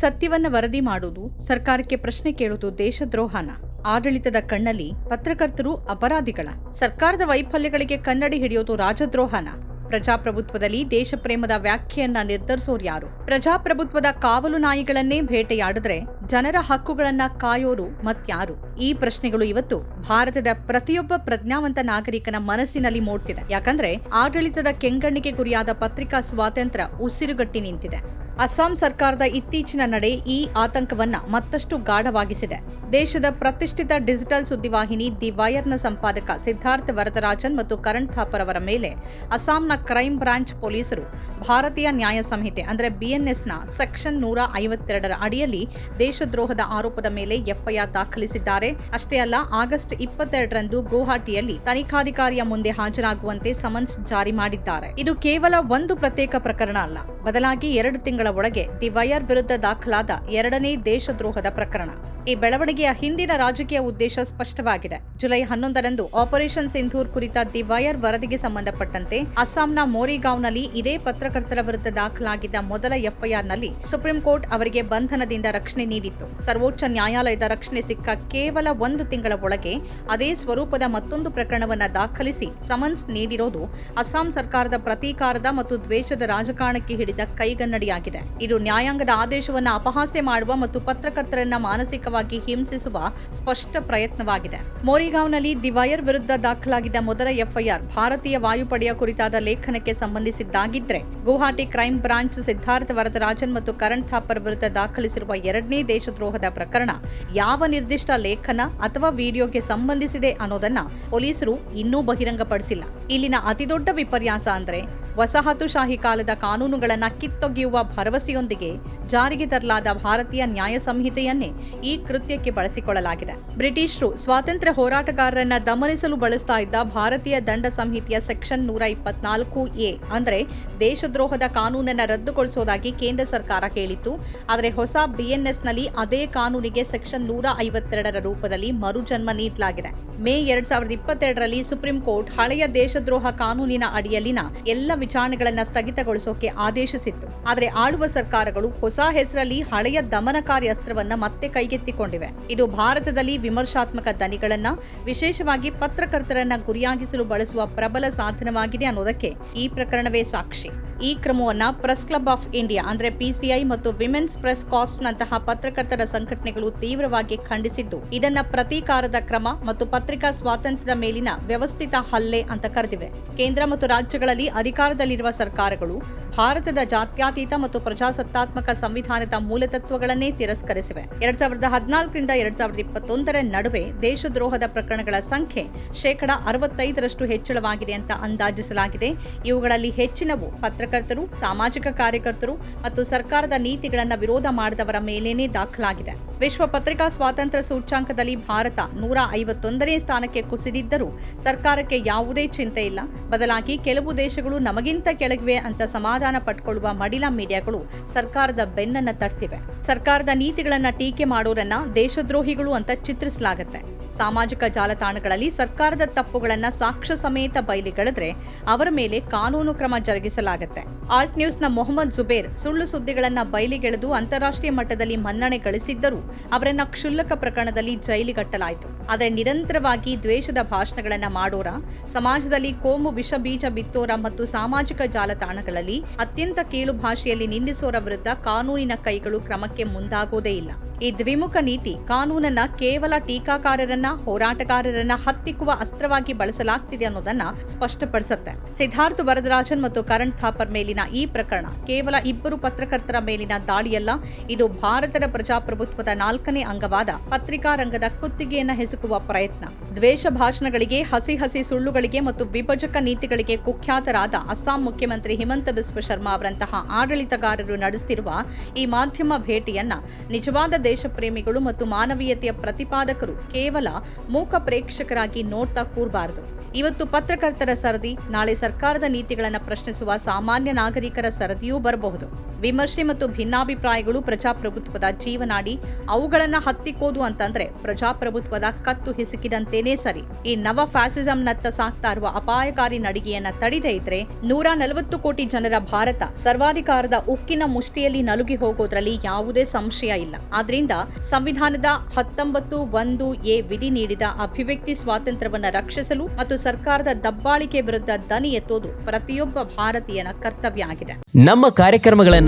ಸತ್ಯವನ್ನ ವರದಿ ಮಾಡುವುದು ಸರ್ಕಾರಕ್ಕೆ ಪ್ರಶ್ನೆ ಕೇಳುವುದು ದೇಶದ್ರೋಹನ. ಆಡಳಿತದ ಕಣ್ಣಲ್ಲಿ ಪತ್ರಕರ್ತರು ಅಪರಾಧಿಗಳ. ಸರ್ಕಾರದ ವೈಫಲ್ಯಗಳಿಗೆ ಕನ್ನಡಿ ಹಿಡಿಯೋದು ರಾಜದ್ರೋಹನ. ಪ್ರಜಾಪ್ರಭುತ್ವದಲ್ಲಿ ದೇಶಪ್ರೇಮದ ವ್ಯಾಖ್ಯೆಯನ್ನ ನಿರ್ಧರಿಸೋರು ಯಾರು? ಪ್ರಜಾಪ್ರಭುತ್ವದ ಕಾವಲು ನಾಯಿಗಳನ್ನೇ ಬೇಟೆಯಾಡಿದ್ರೆ ಜನರ ಹಕ್ಕುಗಳನ್ನ ಕಾಯೋರು ಮತ್ಯಾರು? ಈ ಪ್ರಶ್ನೆಗಳು ಇವತ್ತು ಭಾರತದ ಪ್ರತಿಯೊಬ್ಬ ಪ್ರಜ್ಞಾವಂತ ನಾಗರಿಕನ ಮನಸ್ಸಿನಲ್ಲಿ ಮೂಡ್ತಿದೆ. ಯಾಕಂದ್ರೆ ಆಡಳಿತದ ಕೆಂಗಣ್ಣಿಗೆ ಗುರಿಯಾದ ಪತ್ರಿಕಾ ಸ್ವಾತಂತ್ರ್ಯ ಉಸಿರುಗಟ್ಟಿ ನಿಂತಿದೆ. ಅಸ್ಸಾಂ ಸರ್ಕಾರದ ಇತ್ತೀಚಿನ ನಡೆ ಈ ಆತಂಕವನ್ನ ಮತ್ತಷ್ಟು ಗಾಢವಾಗಿಸಿದೆ. ದೇಶದ ಪ್ರತಿಷ್ಠಿತ ಡಿಜಿಟಲ್ ಸುದ್ದಿವಾಹಿನಿ ದಿ ವೈರ್ನ ಸಂಪಾದಕ ಸಿದ್ಧಾರ್ಥ ವರದರಾಜನ್ ಮತ್ತು ಕರಣ್ ಥಾಪರ್ ಅವರ ಮೇಲೆ ಅಸ್ಸಾಂನ ಕ್ರೈಂ ಬ್ರಾಂಚ್ ಪೊಲೀಸರು ಭಾರತೀಯ ನ್ಯಾಯ ಸಂಹಿತೆ, ಅಂದರೆ ಬಿಎನ್ಎಸ್ನ ಸೆಕ್ಷನ್ ನೂರ ಐವತ್ತೆರಡರ ಅಡಿಯಲ್ಲಿ ದೇಶದ್ರೋಹದ ಆರೋಪದ ಮೇಲೆ ಎಫ್ಐಆರ್ ದಾಖಲಿಸಿದ್ದಾರೆ. ಅಷ್ಟೇ ಅಲ್ಲ, ಆಗಸ್ಟ್ ಇಪ್ಪತ್ತೆರಡರಂದು ಗುವಾಹಟಿಯಲ್ಲಿ ತನಿಖಾಧಿಕಾರಿಯ ಮುಂದೆ ಹಾಜರಾಗುವಂತೆ ಸಮನ್ಸ್ ಜಾರಿ ಮಾಡಿದ್ದಾರೆ. ಇದು ಕೇವಲ ಒಂದು ಪ್ರತ್ಯೇಕ ಪ್ರಕರಣ ಅಲ್ಲ, ಬದಲಾಗಿ ಎರಡು ತಿಂಗಳ ಒಳಗೆ ದಿ ವಯರ್ ವಿರುದ್ಧ ದಾಖಲಾದ ಎರಡನೇ ದೇಶದ್ರೋಹದ ಪ್ರಕರಣ. ಈ ಬೆಳವಣಿಗೆಯ ಹಿಂದಿನ ರಾಜಕೀಯ ಉದ್ದೇಶ ಸ್ಪಷ್ಟವಾಗಿದೆ. ಜುಲೈ ಹನ್ನೊಂದರಂದು ಆಪರೇಷನ್ ಸಿಂಧೂರ್ ಕುರಿತ ದಿ ವೈರ್ ವರದಿಗೆ ಸಂಬಂಧಪಟ್ಟಂತೆ ಅಸ್ಸಾಂನ ಮೋರಿಗಾಂವ್ನಲ್ಲಿ ಇದೇ ಪತ್ರಕರ್ತರ ವಿರುದ್ಧ ದಾಖಲಾಗಿದ್ದ ಮೊದಲ ಎಫ್ಐಆರ್ನಲ್ಲಿ ಸುಪ್ರೀಂ ಕೋರ್ಟ್ ಅವರಿಗೆ ಬಂಧನದಿಂದ ರಕ್ಷಣೆ ನೀಡಿತ್ತು. ಸರ್ವೋಚ್ಚ ನ್ಯಾಯಾಲಯದ ರಕ್ಷಣೆ ಸಿಕ್ಕ ಕೇವಲ ಒಂದು ತಿಂಗಳ ಒಳಗೆ ಅದೇ ಸ್ವರೂಪದ ಮತ್ತೊಂದು ಪ್ರಕರಣವನ್ನ ದಾಖಲಿಸಿ ಸಮನ್ಸ್ ನೀಡಿರೋದು ಅಸ್ಸಾಂ ಸರ್ಕಾರದ ಪ್ರತೀಕಾರದ ಮತ್ತು ದ್ವೇಷದ ರಾಜಕಾರಣಕ್ಕೆ ಹಿಡಿದ ಕೈಗನ್ನಡಿಯಾಗಿದೆ. ಇದು ನ್ಯಾಯಾಂಗದ ಆದೇಶವನ್ನ ಅಪಹಾಸ್ಯ ಮಾಡುವ ಮತ್ತು ಪತ್ರಕರ್ತರನ್ನ ಮಾನಸಿಕವಾಗಿ ಹಿಂಸಿಸುವ ಸ್ಪಷ್ಟ ಪ್ರಯತ್ನವಾಗಿದೆ. ಮೋರಿಗಾಂವ್ನಲ್ಲಿ ದಿವಾಯರ್ ವಿರುದ್ಧ ದಾಖಲಾಗಿದ್ದ ಮೊದಲ ಎಫ್ಐಆರ್ ಭಾರತೀಯ ವಾಯುಪಡೆಯ ಕುರಿತಾದ ಲೇಖನಕ್ಕೆ ಸಂಬಂಧಿಸಿದ್ದಾಗಿದ್ರೆ, ಗುವಾಹಟಿ ಕ್ರೈಂ ಬ್ರಾಂಚ್ ಸಿದ್ಧಾರ್ಥ ವರದರಾಜನ್ ಮತ್ತು ಕರಣ್ ಥಾಪರ್ ವಿರುದ್ಧ ದಾಖಲಿಸಿರುವ ಎರಡನೇ ದೇಶದ್ರೋಹದ ಪ್ರಕರಣ ಯಾವ ನಿರ್ದಿಷ್ಟ ಲೇಖನ ಅಥವಾ ವಿಡಿಯೋಗೆ ಸಂಬಂಧಿಸಿದೆ ಅನ್ನೋದನ್ನ ಪೊಲೀಸರು ಇನ್ನೂ ಬಹಿರಂಗಪಡಿಸಿಲ್ಲ. ಇಲ್ಲಿನ ಅತಿದೊಡ್ಡ ವಿಪರ್ಯಾಸ ಅಂದ್ರೆ ವಸಾಹತುಶಾಹಿ ಕಾಲದ ಕಾನೂನುಗಳನ್ನ ಕಿತ್ತೊಗೆಯುವ ಭರವಸೆಯೊಂದಿಗೆ ಜಾರಿಗೆ ತರಲಾದ ಭಾರತೀಯ ನ್ಯಾಯ ಸಂಹಿತೆಯನ್ನೇ ಈ ಕೃತ್ಯಕ್ಕೆ ಬಳಸಿಕೊಳ್ಳಲಾಗಿದೆ. ಬ್ರಿಟಿಷರು ಸ್ವಾತಂತ್ರ್ಯ ಹೋರಾಟಗಾರರನ್ನ ದಮನಿಸಲು ಬಳಸ್ತಾ ಇದ್ದ ಭಾರತೀಯ ದಂಡ ಸಂಹಿತೆಯ ಸೆಕ್ಷನ್ ನೂರ ಇಪ್ಪತ್ನಾಲ್ಕು ಎ ಅಂದ್ರೆ ದೇಶದ್ರೋಹದ ಕಾನೂನನ್ನ ರದ್ದುಗೊಳಿಸೋದಾಗಿ ಕೇಂದ್ರ ಸರ್ಕಾರ ಹೇಳಿತ್ತು ಆದರೆ ಹೊಸ ಬಿಎನ್ಎಸ್ನಲ್ಲಿ ಅದೇ ಕಾನೂನಿಗೆ ಸೆಕ್ಷನ್ ನೂರ ಐವತ್ತೆರಡರ ರೂಪದಲ್ಲಿ ಮರುಜನ್ಮ ನೀಡಲಾಗಿದೆ. ಮೇ ಎರಡ್ ಸಾವಿರದ ಇಪ್ಪತ್ತೆರಡರಲ್ಲಿ ಸುಪ್ರೀಂ ಕೋರ್ಟ್ ಹಳೆಯ ದೇಶದ್ರೋಹ ಕಾನೂನಿನ ಅಡಿಯಲ್ಲಿನ ಎಲ್ಲ ವಿಚಾರಣೆಗಳನ್ನ ಸ್ಥಗಿತಗೊಳಿಸೋಕೆ ಆದೇಶಿಸಿತ್ತು. ಆದರೆ ಆಳುವ ಸರ್ಕಾರಗಳು ಹೊಸ ಹೆಸರಲ್ಲಿ ಹಳೆಯ ದಮನಕಾರಿ ಅಸ್ತ್ರವನ್ನ ಮತ್ತೆ ಕೈಗೆತ್ತಿಕೊಂಡಿವೆ. ಇದು ಭಾರತದಲ್ಲಿ ವಿಮರ್ಶಾತ್ಮಕ ದನಿಗಳನ್ನ, ವಿಶೇಷವಾಗಿ ಪತ್ರಕರ್ತರನ್ನ ಗುರಿಯಾಗಿಸಲು ಬಳಸುವ ಪ್ರಬಲ ಸಾಧನವಾಗಿದೆ ಅನ್ನೋದಕ್ಕೆ ಈ ಪ್ರಕರಣವೇ ಸಾಕ್ಷಿ. ಈ ಕ್ರಮವನ್ನ ಪ್ರೆಸ್ ಕ್ಲಬ್ ಆಫ್ ಇಂಡಿಯಾ, ಅಂದ್ರೆ ಪಿಸಿಐ ಮತ್ತು ವಿಮೆನ್ಸ್ ಪ್ರೆಸ್ ಕಾರ್ಪ್ಸ್ ನಂತಹ ಪತ್ರಕರ್ತರ ಸಂಘಟನೆಗಳು ತೀವ್ರವಾಗಿ ಖಂಡಿಸಿದ್ದು. ಇದನ್ನ ಪ್ರತೀಕಾರದ ಕ್ರಮ ಮತ್ತು ಪತ್ರಿಕಾ ಸ್ವಾತಂತ್ರ್ಯದ ಮೇಲಿನ ವ್ಯವಸ್ಥಿತ ಹಲ್ಲೆ ಅಂತ ಕರೆದಿವೆ. ಕೇಂದ್ರ ಮತ್ತು ರಾಜ್ಯಗಳಲ್ಲಿ ಅಧಿಕಾರದಲ್ಲಿರುವ ಸರ್ಕಾರಗಳು ಭಾರತದ ಜಾತ್ಯತೀತ ಮತ್ತು ಪ್ರಜಾಸತ್ತಾತ್ಮಕ ಸಂವಿಧಾನದ ಮೂಲತತ್ವಗಳನ್ನೇ ತಿರಸ್ಕರಿಸಿವೆ. ಎರಡ್ ಸಾವಿರದ ಹದಿನಾಲ್ಕರಿಂದ ಎರಡ್ ಸಾವಿರದ ಇಪ್ಪತ್ತೊಂದರ ನಡುವೆ ದೇಶದ್ರೋಹದ ಪ್ರಕರಣಗಳ ಸಂಖ್ಯೆ ಶೇಕಡ ಅರವತ್ತೈದರಷ್ಟು ಹೆಚ್ಚಳವಾಗಿದೆ ಅಂತ ಅಂದಾಜಿಸಲಾಗಿದೆ. ಇವುಗಳಲ್ಲಿ ಹೆಚ್ಚಿನವು ಪತ್ರಕರ್ತರು, ಸಾಮಾಜಿಕ ಕಾರ್ಯಕರ್ತರು ಮತ್ತು ಸರ್ಕಾರದ ನೀತಿಗಳನ್ನು ವಿರೋಧ ಮಾಡಿದವರ ಮೇಲೇನೆ ದಾಖಲಾಗಿದೆ. ವಿಶ್ವ ಪತ್ರಿಕಾ ಸ್ವಾತಂತ್ರ್ಯ ಸೂಚ್ಯಾಂಕದಲ್ಲಿ ಭಾರತ ನೂರ ಐವತ್ತೊಂದನೇ ಸ್ಥಾನಕ್ಕೆ ಕುಸಿದಿದ್ದರೂ ಸರ್ಕಾರಕ್ಕೆ ಯಾವುದೇ ಚಿಂತೆ ಇಲ್ಲ. ಬದಲಾಗಿ ಕೆಲವು ದೇಶಗಳು ನಮಗಿಂತ ಕೆಳಗಿವೆ ಅಂತ ಸಮಾಧಾನ ಪಟ್ಕೊಳ್ಳುವ ಮಡಿಲ ಮೀಡಿಯಾಗಳು ಸರ್ಕಾರದ ಬೆನ್ನನ್ನ ತಡ್ತಿವೆ ಸರ್ಕಾರದ ನೀತಿಗಳನ್ನ ಟೀಕೆ ಮಾಡೋರನ್ನ ದೇಶದ್ರೋಹಿಗಳು ಅಂತ ಚಿತ್ರಿಸಲಾಗುತ್ತೆ. ಸಾಮಾಜಿಕ ಜಾಲತಾಣಗಳಲ್ಲಿ ಸರ್ಕಾರದ ತಪ್ಪುಗಳನ್ನ ಸಾಕ್ಷ್ಯ ಸಮೇತ ಬಯಲಿಗೆಳೆದ್ರೆ ಅವರ ಮೇಲೆ ಕಾನೂನು ಕ್ರಮ ಜರುಗಿಸಲಾಗುತ್ತೆ. ಆಲ್ಟ್ ನ್ಯೂಸ್ನ ಮೊಹಮ್ಮದ್ ಜುಬೇರ್ ಸುಳ್ಳು ಸುದ್ದಿಗಳನ್ನ ಬಯಲಿಗೆಳೆದು ಅಂತಾರಾಷ್ಟ್ರೀಯ ಮಟ್ಟದಲ್ಲಿ ಮನ್ನಣೆ ಗಳಿಸಿದ್ದರೂ ಅವರನ್ನ ಕ್ಷುಲ್ಲಕ ಪ್ರಕರಣದಲ್ಲಿ ಜೈಲಿಗಟ್ಟಲಾಯಿತು. ಆದರೆ ನಿರಂತರವಾಗಿ ದ್ವೇಷದ ಭಾಷಣಗಳನ್ನ ಮಾಡೋರ, ಸಮಾಜದಲ್ಲಿ ಕೋಮು ವಿಷ ಬೀಜ ಬಿತ್ತೋರ ಮತ್ತು ಸಾಮಾಜಿಕ ಜಾಲತಾಣಗಳಲ್ಲಿ ಅತ್ಯಂತ ಕೀಳು ಭಾಷೆಯಲ್ಲಿ ನಿಂದಿಸೋರ ವಿರುದ್ಧ ಕಾನೂನಿನ ಕೈಗಳು ಕ್ರಮಕ್ಕೆ ಮುಂದಾಗೋದೇ ಇಲ್ಲ. ಈ ದ್ವಿಮುಖ ನೀತಿ ಕಾನೂನನ್ನ ಕೇವಲ ಟೀಕಾಕಾರರನ್ನ, ಹೋರಾಟಗಾರರನ್ನ ಹತ್ತಿಕ್ಕುವ ಅಸ್ತ್ರವಾಗಿ ಬಳಸಲಾಗ್ತಿದೆ ಅನ್ನೋದನ್ನ ಸ್ಪಷ್ಟಪಡಿಸುತ್ತೆ. ಸಿದ್ಧಾರ್ಥ ವರದರಾಜನ್ ಮತ್ತು ಕರಣ್ ಥಾಪರ್ ಮೇಲಿನ ಈ ಪ್ರಕರಣ ಕೇವಲ ಇಬ್ಬರು ಪತ್ರಕರ್ತರ ಮೇಲಿನ ದಾಳಿಯಲ್ಲ, ಇದು ಭಾರತದ ಪ್ರಜಾಪ್ರಭುತ್ವದ ನಾಲ್ಕನೇ ಅಂಗವಾದ ಪತ್ರಿಕಾ ರಂಗದ ಕುತ್ತಿಗೆಯನ್ನ ಹೆಸುಕುವ ಪ್ರಯತ್ನ. ದ್ವೇಷ ಭಾಷಣಗಳಿಗೆ, ಹಸಿ ಹಸಿ ಸುಳ್ಳುಗಳಿಗೆ ಮತ್ತು ವಿಭಜಕ ನೀತಿಗಳಿಗೆ ಕುಖ್ಯಾತರಾದ ಅಸ್ಸಾಂ ಮುಖ್ಯಮಂತ್ರಿ ಹಿಮಂತ ಬಿಸ್ವ ಶರ್ಮಾ ಅವರಂತಹ ಆಡಳಿತಗಾರರು ನಡೆಸುತ್ತಿರುವ ಈ ಮಾಧ್ಯಮ ಭೇಟಿಯನ್ನ ನಿಜವಾದ ದೇಶಪ್ರೇಮಿಗಳು ಮತ್ತು ಮಾನವೀಯತೆಯ ಪ್ರತಿಪಾದಕರು ಕೇವಲ ಮೂಕ ಪ್ರೇಕ್ಷಕರಾಗಿ ನೋಡ್ತಾ ಕೂರಬಾರದು. ಇವತ್ತು ಪತ್ರಕರ್ತರ ಸರದಿ, ನಾಳೆ ಸರ್ಕಾರದ ನೀತಿಗಳನ್ನು ಪ್ರಶ್ನಿಸುವ ಸಾಮಾನ್ಯ ನಾಗರಿಕರ ಸರದಿಯೂ ಬರಬಹುದು. ವಿಮರ್ಶೆ ಮತ್ತು ಭಿನ್ನಾಭಿಪ್ರಾಯಗಳು ಪ್ರಜಾಪ್ರಭುತ್ವದ ಜೀವನಾಡಿ ಅವುಗಳನ್ನ ಹತ್ತಿಕ್ಕೋದು ಅಂತಂದ್ರೆ ಪ್ರಜಾಪ್ರಭುತ್ವದ ಕತ್ತು ಹಿಸುಕಿದಂತೇನೆ ಸರಿ. ಈ ನವ ಫ್ಯಾಸಿಸಂನತ್ತ ಸಾಕ್ತಾ ಇರುವ ಅಪಾಯಕಾರಿ ನಡಿಗೆಯನ್ನ ತಡಿದೇ ಇದ್ರೆ ನೂರ ನಲವತ್ತು ಕೋಟಿ ಜನರ ಭಾರತ ಸರ್ವಾಧಿಕಾರದ ಉಕ್ಕಿನ ಮುಷ್ಟಿಯಲ್ಲಿ ನಲುಗಿ ಹೋಗೋದ್ರಲ್ಲಿ ಯಾವುದೇ ಸಂಶಯ ಇಲ್ಲ. ಆದ್ರಿಂದ ಸಂವಿಧಾನದ ಹತ್ತೊಂಬತ್ತು ಒಂದು ಎ ವಿಧಿ ನೀಡಿದ ಅಭಿವ್ಯಕ್ತಿ ಸ್ವಾತಂತ್ರ್ಯವನ್ನ ರಕ್ಷಿಸಲು ಮತ್ತು ಸರ್ಕಾರದ ದಬ್ಬಾಳಿಕೆ ವಿರುದ್ಧ ದನಿ ಎತ್ತೋದು ಪ್ರತಿಯೊಬ್ಬ ಭಾರತೀಯನ ಕರ್ತವ್ಯ ಆಗಿದೆ. ನಮ್ಮ ಕಾರ್ಯಕ್ರಮಗಳನ್ನ